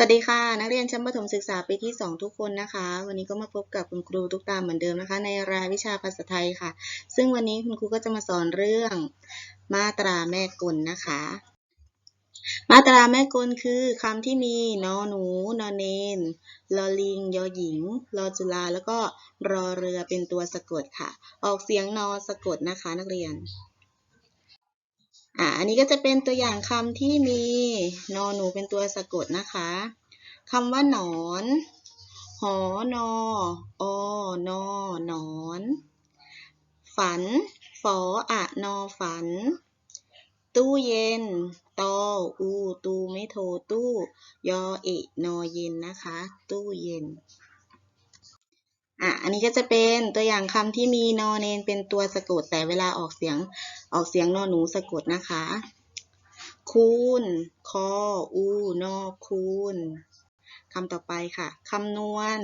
สวัสดีค่ะ นักเรียนชั้นประถมศึกษาปีที่ 2 ทุกคนนะคะ วันนี้ก็มาพบกับคุณครูทุกตามเหมือนเดิมนะคะ ในรายวิชาภาษาไทยค่ะ ซึ่งวันนี้คุณครูก็จะมาสอนเรื่องมาตราแม่กลนะคะ มาตราแม่กลคือคำที่มีนอหนูนอเนนลอลิงยอหญิงลอจุลาแล้วก็รอเรือเป็นตัวสะกดค่ะ ออกเสียงนอสะกดนะคะ นักเรียน อ่าอันนี้ก็จะเป็นตัวอย่างคำที่มีนอหนูเป็นตัวสะกดนะคะคำว่าหนอน หอนออนอหนอน ฝัน ฝออะนอฝัน ตู้เย็น ตออูตูไม่โทตู้ ยอเอะนอเย็นนะคะ ตู้เย็น อะ อันนี้ก็จะเป็นตัวอย่างคำที่มีนอเนนเป็นตัวสะกด แต่เวลาออกเสียงออกเสียงนอหนูสะกดนะคะ คูณ คอ อู นอ คูณคำต่อไปค่ะคำนวณ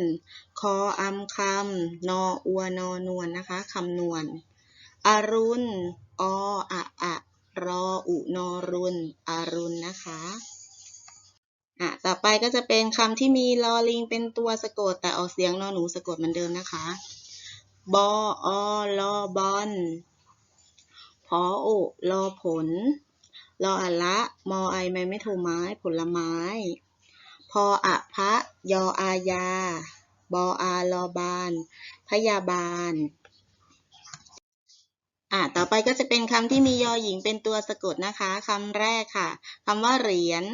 คออำคำนออัวนอนวลนะคะคำนวณ อรุณ ออะอะรออุนอรุณ อรุณนะคะ อะต่อไปก็จะเป็นคำที่มีลอลิงเป็นตัวสะกด แต่ออกเสียงนอหนูสะกดเหมือนเดิมนะคะ บออลอบอลพอโอลอผลรออะละมอไอไม่ไม่โทไม้ผลไม้ พออะพะยออายา บออาลอบานพยาบาล อะต่อไปก็จะเป็นคำที่มียอหญิงเป็นตัวสะกดนะคะคำแรกค่ะคำว่าเหรียญ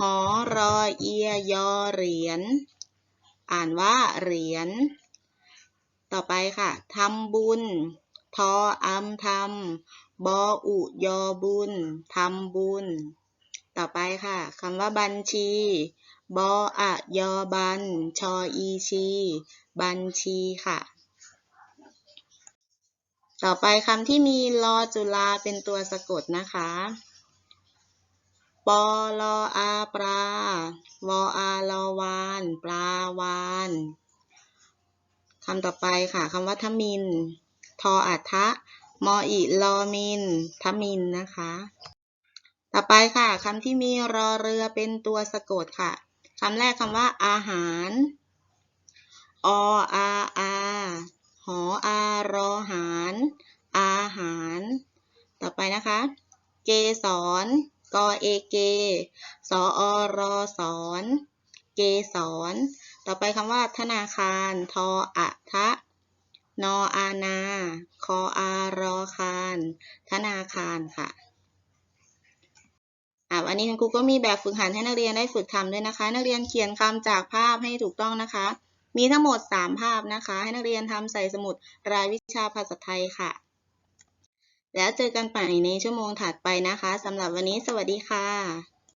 หอรอเอียยอเหรียญ อ่านว่าเหรียญ ต่อไปค่ะทำบุญ ทออำทำบออุยอบุญทำบุญ ต่อไปค่ะคำว่าบัญชี บออะยอบันชออีชี บัญชีค่ะ ต่อไปคำที่มีลอจุลาเป็นตัวสะกดนะคะ ปอลออาปลาวออาลอวานปลาวานคำต่อไปค่ะคำว่าทมิน ทออัทะมออิลอมินทมินนะคะ ต่อไปค่ะคำที่มีรอเรือเป็นตัวสะกดค่ะคำแรกคำว่าอาหารออาอาหออารอหาร อาหาร ต่อไปนะคะ เกสร กอเอเก สออรอสอนเกสรต่อไปคำว่าธนาคาร ทออะทะ นออานา คออารอคาร ธนาคารค่ะอะวันนี้คุณครูก็มีแบบฝึกหัดให้นักเรียนได้ฝึกทำด้วยนะคะ นักเรียนเขียนคำจากภาพให้ถูกต้องนะคะ มีทั้งหมด 3 ภาพนะคะ ให้นักเรียนทำใส่สมุดรายวิชาภาษาไทยค่ะ แล้วเจอกันใหม่ในชั่วโมงถัดไปนะคะสำหรับวันนี้สวัสดีค่ะ